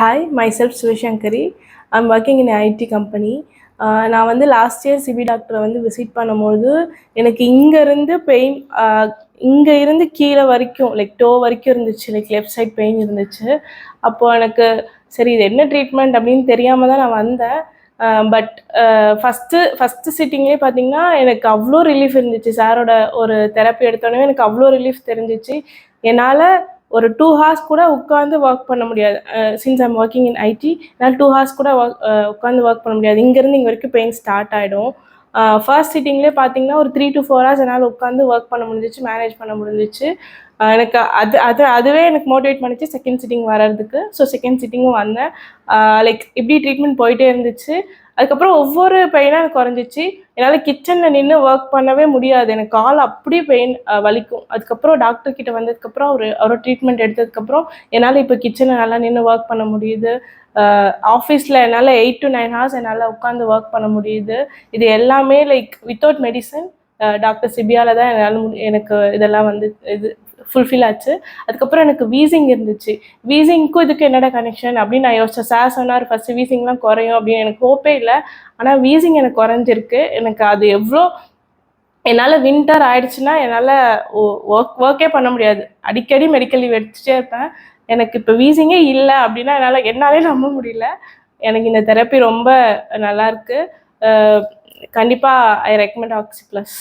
Hi myself Sivasankari I'm working in IT company நான் வந்து last year CP டாக்டரை வந்து விசிட் பண்ணும்போது எனக்கு இங்கேருந்து பெயின் uh, இங்கே இருந்து கீழே வரைக்கும் லைக் டோ வரைக்கும் இருந்துச்சு லைக் லெஃப்ட் சைட் பெயின் இருந்துச்சு. அப்போது எனக்கு சரி இது என்ன ட்ரீட்மெண்ட் அப்படின்னு தெரியாமல் தான் நான் வந்தேன். பட் ஃபஸ்ட்டு ஃபஸ்ட்டு சிட்டிங்லேயே பார்த்தீங்கன்னா எனக்கு அவ்வளோ ரிலீஃப் இருந்துச்சு. சாரோட ஒரு தெரப்பி எடுத்தோடனே எனக்கு அவ்வளோ ரிலீஃப் தெரிஞ்சிச்சு. என்னால் ஒரு டூ ஹார்ஸ் கூட உட்காந்து ஒர்க் பண்ண முடியாது. Since I'm working in IT என்னால் டூ ஹார்ஸ் கூட ஒர்க் உட்காந்து ஒர்க் பண்ண முடியாது. இங்கேருந்து இங்கே வரைக்கும் பெயின் ஸ்டார்ட் ஆகிடும் ஃபர்ஸ்ட் சிட்டிங்லேயே பார்த்தீங்கன்னா ஒரு த்ரீ டு ஃபோர் ஹவர்ஸ் என்னால் உட்காந்து ஒர்க் பண்ண முடிஞ்சிச்சு மேனேஜ் பண்ண முடிஞ்சிச்சு. எனக்கு அது அது அதுவே எனக்கு மோட்டிவேட் பண்ணிச்சு செகண்ட் சிட்டிங் வர்றதுக்கு. ஸோ செகண்ட் சிட்டிங்கும் வந்தேன். லைக் இப்படி ட்ரீட்மெண்ட் போயிட்டே இருந்துச்சு. அதுக்கப்புறம் ஒவ்வொரு பெயினாக எனக்கு குறைஞ்சிச்சு. என்னால் கிச்சனில் நின்று ஒர்க் பண்ணவே முடியாது. எனக்கு கால் அப்படியே பெயின் வலிக்கும். அதுக்கப்புறம் டாக்டர் கிட்ட வந்ததுக்கப்புறம் அவர் அவரோட ட்ரீட்மெண்ட் எடுத்ததுக்கப்புறம் என்னால் இப்போ கிச்சனில் நல்லா நின்று ஒர்க் பண்ண முடியுது. ஆஃபீஸில் என்னால் எயிட் டு நைன் ஹவர்ஸ் என்னால் உட்காந்து ஒர்க் பண்ண முடியுது. இது எல்லாமே லைக் வித்தவுட் மெடிசன் டாக்டர் சிபியால தான் என்னால் மு- எனக்கு இதெல்லாம் வந்து இது ஃபுல்ஃபில் ஆச்சு. அதுக்கப்புறம் எனக்கு வீசிங் இருந்துச்சு. வீசிங்க்கும் இதுக்கு என்னடா கனெக்ஷன் அப்படின்னு நான் யோசிச்சேன். சார் சொன்னார் ஃபஸ்ட்டு வீசிங்லாம் குறையும் அப்படின்னு. எனக்கு ஹோப்பே இல்லை. ஆனால் வீசிங் எனக்கு குறைஞ்சிருக்கு. எனக்கு அது எவ்வளோ என்னால் வின்டர் ஆயிடுச்சுன்னா என்னால் ஒர்க் ஒர்க்கே பண்ண முடியாது. அடிக்கடி மெடிக்கல் லீவ் எடுத்துகிட்டே இருப்பேன். எனக்கு இப்போ வீசிங்கே இல்லை அப்படின்னா என்னால் என்னாலே நம்ப முடியல. எனக்கு இந்த தெரப்பி ரொம்ப நல்லாயிருக்கு கண்டிப்பாக ஐ ரெக்கமெண்ட் ஆக்சி ப்ளஸ்